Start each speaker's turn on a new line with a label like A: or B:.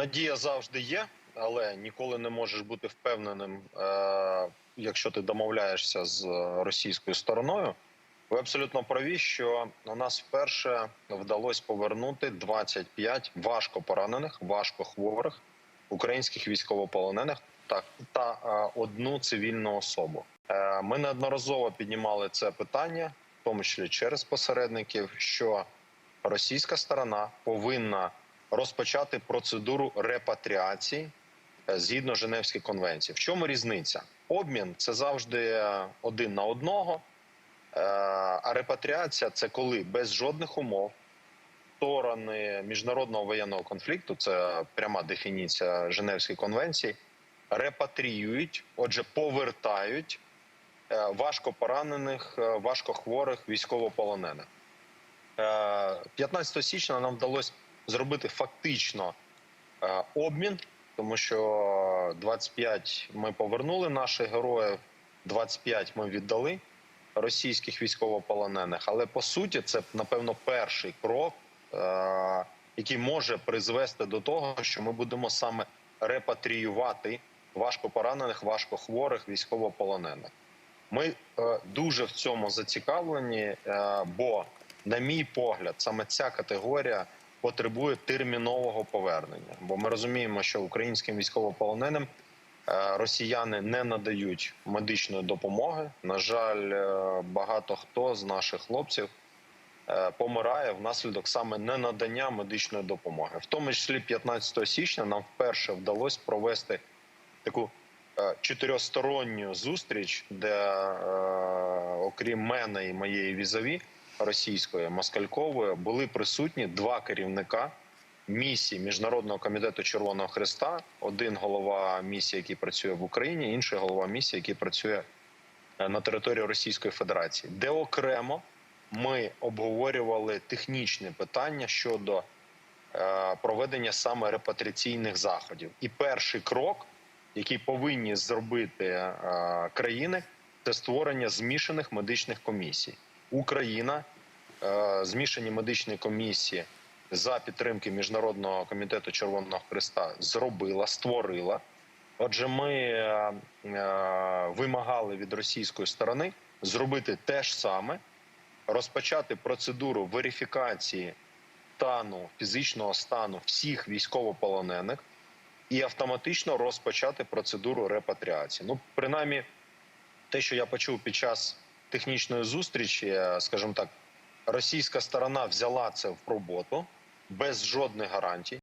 A: Надія завжди є, але ніколи не можеш бути впевненим, е, якщо ти домовляєшся з російською стороною. Ви абсолютно праві, що у нас вперше вдалося повернути 25 важко поранених, важко хворих українських військовополонених та, та е, одну цивільну особу. Е, Ми неодноразово піднімали це питання, в тому числі через посередників, що російська сторона повинна розпочати процедуру репатріації е, згідно Женевської конвенції. В чому різниця? Обмін це завжди один на одного. Е, А репатріація це коли без жодних умов сторони міжнародного воєнного конфлікту, це пряма дефініція Женевської конвенції, репатріюють, отже, повертають е, важко поранених, важко хворих військовополонених. Е, 15 січня нам вдалося зробити фактично е, обмін, тому що 25 ми повернули наших героїв, 25 ми віддали російських військовополонених. Але по суті, це напевно перший крок, е, який може призвести до того, що ми будемо саме репатріювати важко поранених, важко хворих військовополонених. Ми е, дуже в цьому зацікавлені, е, бо, на мій погляд, саме ця категорія потребує термінового повернення. Бо ми розуміємо, що українським військовополоненим е, росіяни не надають медичної допомоги. На жаль, е, багато хто з наших хлопців е, помирає внаслідок саме ненадання медичної допомоги. В тому числі 15 січня нам вперше вдалося провести таку чотирьохсторонню зустріч, де окрім мене і моєї візові російської москалькової були присутні два керівника місії міжнародного комітету Червоного Христа. Один голова місії, який працює в Україні, інший голова місії, який працює е, на території Російської Федерації, де окремо ми обговорювали технічні питання щодо е, проведення саме репатріаційних заходів. І перший крок, який повинні зробити е, країни, це створення змішаних медичних комісій. Україна змішані медичні комісії за підтримки міжнародного комітету Червоного Христа зробила, створила. Отже, ми е, е, вимагали від російської сторони зробити те ж саме, розпочати процедуру верифікації стану фізичного стану всіх військовополонених і автоматично розпочати процедуру репатріації. Ну, принаймні, те, що я почув під час технічної зустрічі, е, скажімо так, російська сторона взяла це в роботу без жодних гарантій.